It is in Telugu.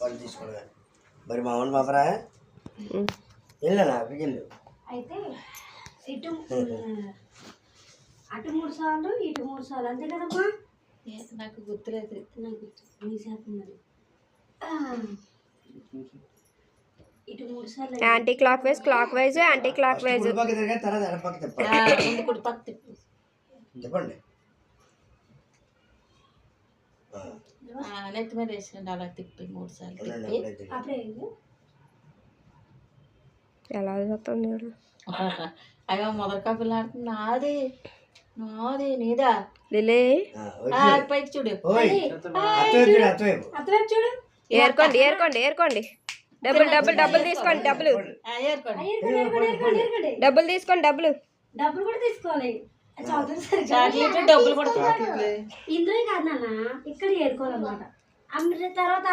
వాళ్ళు తీసుకోవడమే మరి మా అవును పాపరా? వెళ్ళనా? వెళ్ళు అయితే ఇటు అటు మూడు సార్లు ఇటు మూడు సార్లు. అంతే కదమ్మా? నాకు గుర్తులేదు. నాకు ఇటు మూడు సార్లు anticlockwise clockwise anticlockwise కుడి పక్క తర్వాత ఎడపక్క ఆ, తిప్పండి ముందు కుడి పక్క తిప్పు చెప్పండి ఆ, నెత్తి మీద వేసినండి అలా తిప్పి మూడు సార్లు తిప్పి. ఎలా అయ్యో మొదటి కప్పులు ఆడుతుంది. నాది నాది నీదా? లిలీ. పైకి చూడు. చూడు. ఏరుకోండి ఏరుకోండి ఏరుకోండి. డబ్బులు డబ్బులు డబ్బులు తీసుకోండి డబ్బులు. డబ్బులు తీసుకోండి డబ్బులు. డబ్బులు కూడా తీసుకోవాలి. చాక్లెట్ డబ్బులు కూడా తీసుకోవాలి. ఇందులో కాదు నాన్న ఇక్కడ ఏరుకోవాలన్నమాట. అమ్మ తర్వాత